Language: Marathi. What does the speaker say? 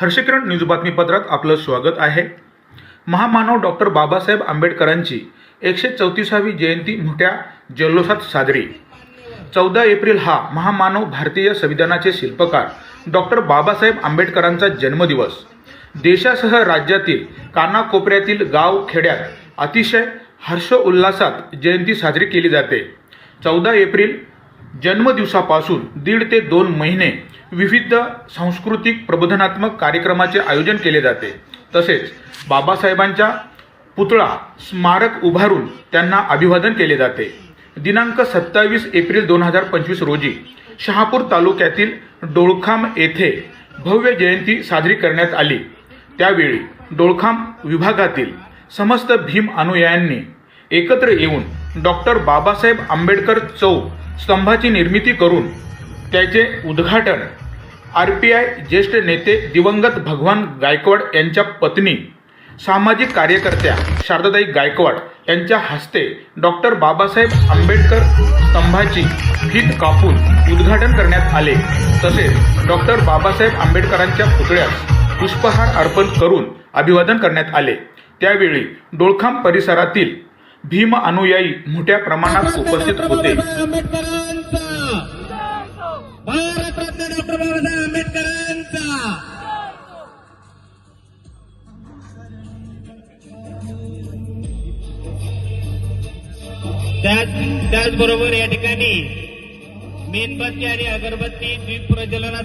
हर्षकिरण न्यूज बातमीपत्रात आपलं स्वागत आहे. महामानव डॉक्टर बाबासाहेब आंबेडकरांची एकशे चौतीसावी जयंती मोठ्या जल्लोषात साजरी. चौदा एप्रिल हा महामानव भारतीय संविधानाचे शिल्पकार डॉक्टर बाबासाहेब आंबेडकरांचा जन्मदिवस. देशासह राज्यातील कानाकोपऱ्यातील गाव खेड्यात अतिशय हर्षोल्लासात जयंती साजरी केली जाते. चौदा एप्रिल जन्मदिवसापासून दीड ते दोन महिने विविध सांस्कृतिक प्रबोधनात्मक कार्यक्रमाचे आयोजन केले जाते. तसेच बाबासाहेबांच्या पुतळा स्मारक उभारून त्यांना अभिवादन केले जाते. दिनांक सत्तावीस एप्रिल दोन हजार पंचवीस रोजी शहापूर तालुक्यातील डोळखाम येथे भव्य जयंती साजरी करण्यात आली. त्यावेळी डोळखाम विभागातील समस्त भीम अनुयायांनी एकत्र येऊन डॉक्टर बाबासाहेब आंबेडकर चौक स्तंभाची निर्मिती करून त्याचे उद्घाटन आर पी आय ज्येष्ठ नेते दिवंगत भगवान गायकवाड यांच्या पत्नी सामाजिक कार्यकर्त्या शारदाताई गायकवाड यांच्या हस्ते डॉक्टर बाबासाहेब आंबेडकर स्तंभाची भीत कापून उद्घाटन करण्यात आले. तसेच डॉक्टर बाबासाहेब आंबेडकरांच्या पुतळ्यास पुष्पहार अर्पण करून अभिवादन करण्यात आले. त्यावेळी डोळखाम परिसरातील भीम अनुयायी मोठ्या प्रमाणात उपस्थित होते. आंबेडकरांचा. भारतरत्न डॉक्टर बाबासाहेब आंबेडकरांचा. त्याच त्याचबरोबर या ठिकाणी मेणबत्ती आणि अगरबत्ती दीप प्रज्वलनाचा